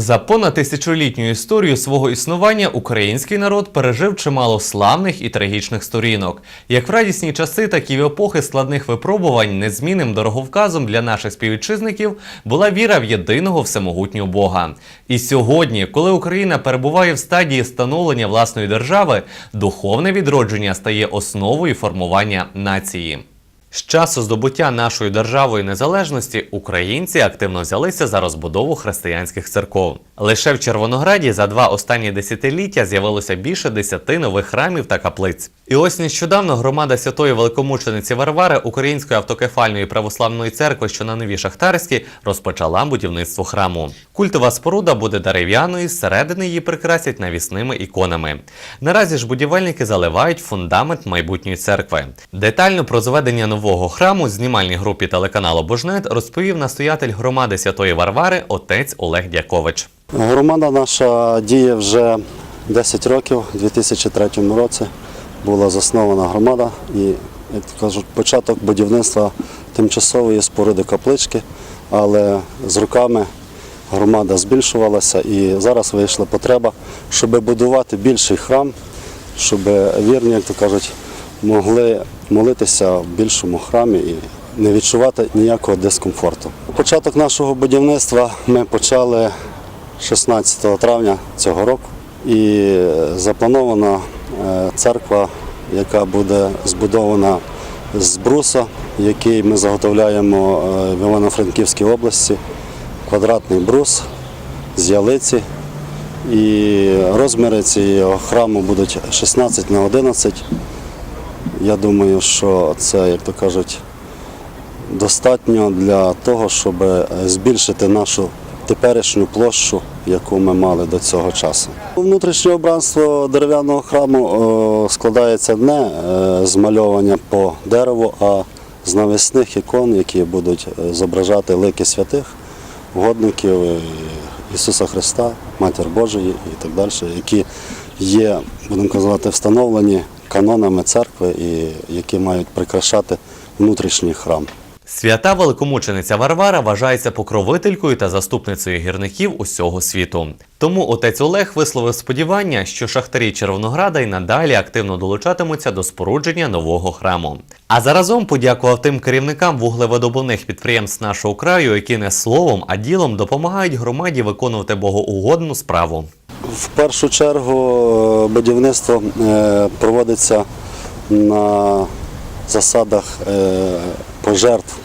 За понад тисячолітню історію свого існування український народ пережив чимало славних і трагічних сторінок. Як в радісні часи, так і в епохи складних випробувань незмінним дороговказом для наших співвітчизників була віра в єдиного всемогутнього Бога. І сьогодні, коли Україна перебуває в стадії становлення власної держави, духовне відродження стає основою формування нації. З часу здобуття нашою державою незалежності українці активно взялися за розбудову християнських церков. Лише в Червонограді за два останні десятиліття з'явилося більше десяти нових храмів та каплиць. І ось нещодавно громада святої великомучениці Варвари Української автокефальної православної церкви, що на нові Шахтарській, розпочала будівництво храму. Культова споруда буде дерев'яною, зсередини її прикрасять навісними іконами. Наразі ж будівельники заливають фундамент майбутньої церкви. Детально про зведення нового храму знімальній групі телеканалу Божнет розповів настоятель громади Святої Варвари отець Олег Дякович. Громада наша діє вже 10 років. У 2003 році була заснована громада і, як кажуть, початок будівництва тимчасової споруди каплички, але з роками громада збільшувалася і зараз вийшла потреба, щоб будувати більший храм, щоб вірні, як то кажуть, могли молитися в більшому храмі і не відчувати ніякого дискомфорту. Початок нашого будівництва ми почали 16 травня цього року. І запланована е, церква, яка буде збудована з бруса, який ми заготовляємо е, в Івано-Франківській області. Квадратний брус з ялиці. І розміри цього храму будуть 16 на 11. Я думаю, що це, як то кажуть, достатньо для того, щоб е, збільшити нашу теперішню площу, яку ми мали до цього часу. Внутрішнє обранство дерев'яного храму складається не е, з мальовання по дереву, а з навісних ікон, які будуть е, зображати лики святих, угодників е, Ісуса Христа, Матір Божої і так далі, які є, будемо казати, встановлені канонами церкви і які мають прикрашати внутрішній храм. Свята великомучениця Варвара вважається покровителькою та заступницею гірників усього світу. Тому отець Олег висловив сподівання, що шахтарі Червонограда й надалі активно долучатимуться до спорудження нового храму. А заразом подякував тим керівникам вуглеводобувних підприємств нашого краю, які не словом, а ділом допомагають громаді виконувати богоугодну справу. В першу чергу е, будівництво е, проводиться на засадах е, пожертв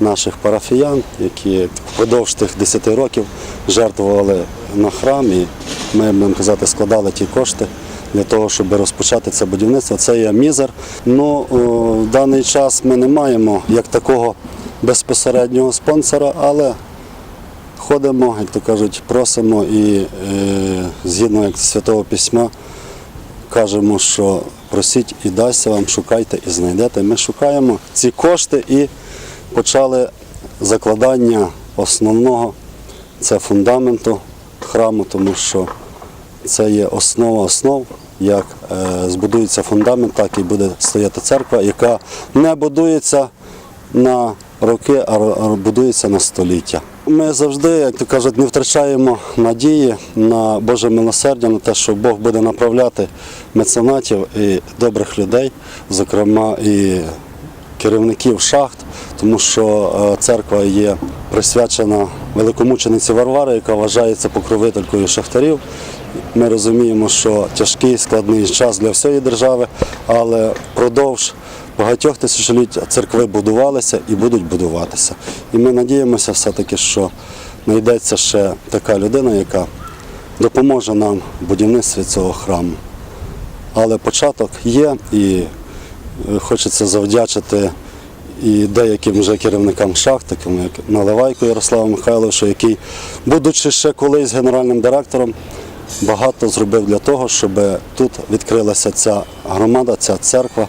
наших парафіян, які впродовж тих 10 років жертвували на храм і ми, будемо казати, складали ті кошти для того, щоб розпочати це будівництво. Це є мізер. Ну, в даний час ми не маємо як такого безпосереднього спонсора, але ходимо, як то кажуть, просимо і е, згідно як Святого Письма кажемо, що просіть і дасться вам, шукайте і знайдете. Ми шукаємо ці кошти і почали закладання основного це фундаменту храму, тому що це є основа основ. Як е, збудується фундамент, так і буде стояти церква, яка не будується на роки, а будується на століття. Ми завжди, як то кажуть, не втрачаємо надії на Боже милосердя, на те, що Бог буде направляти меценатів і добрих людей, зокрема і керівників шахт, тому що е, церква є присвячена великомучениці Варвари, яка вважається покровителькою шахтарів. Ми розуміємо, що тяжкий складний час для всієї держави, але впродовж багатьох тисячоліть церкви будувалися і будуть будуватися. І ми надіємося все-таки, що знайдеться ще така людина, яка допоможе нам в будівництві цього храму. Але початок є і е, хочеться завдячити і деяким вже керівникам шахт, таким як Наливайко Ярославу Михайловичу, який, будучи ще колись генеральним директором, багато зробив для того, щоб тут відкрилася ця громада, ця церква,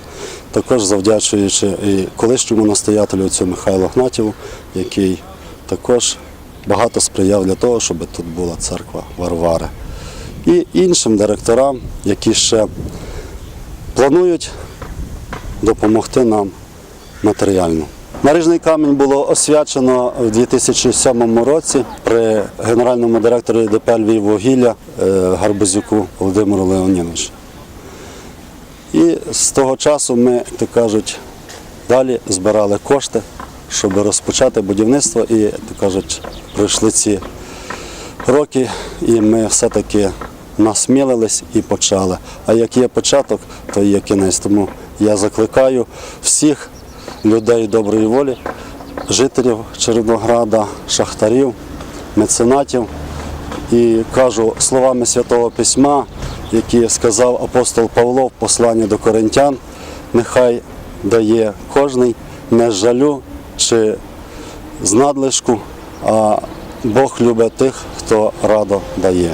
також завдячуючи і колишньому настоятелю цю Михайлу Гнатєву, який також багато сприяв для того, щоб тут була церква Варвари. І іншим директорам, які ще планують допомогти нам матеріально. Наріжний камінь було освячено в 2007 році при генеральному директорі ДП «Львіввугілля» е, Гарбузюку Володимиру Леонідовичу. І з того часу ми, так кажуть, далі збирали кошти, щоб розпочати будівництво. І, так кажуть, пройшли ці роки, і ми все-таки насмілились і почали. А як є початок, то є кінець. Тому я закликаю всіх людей доброї волі, жителів Червонограда, шахтарів, меценатів. І кажу словами Святого Письма, які сказав апостол Павло в посланні до коринтян, нехай дає кожний не жалю чи з надлишку, а Бог любить тих, хто радо дає.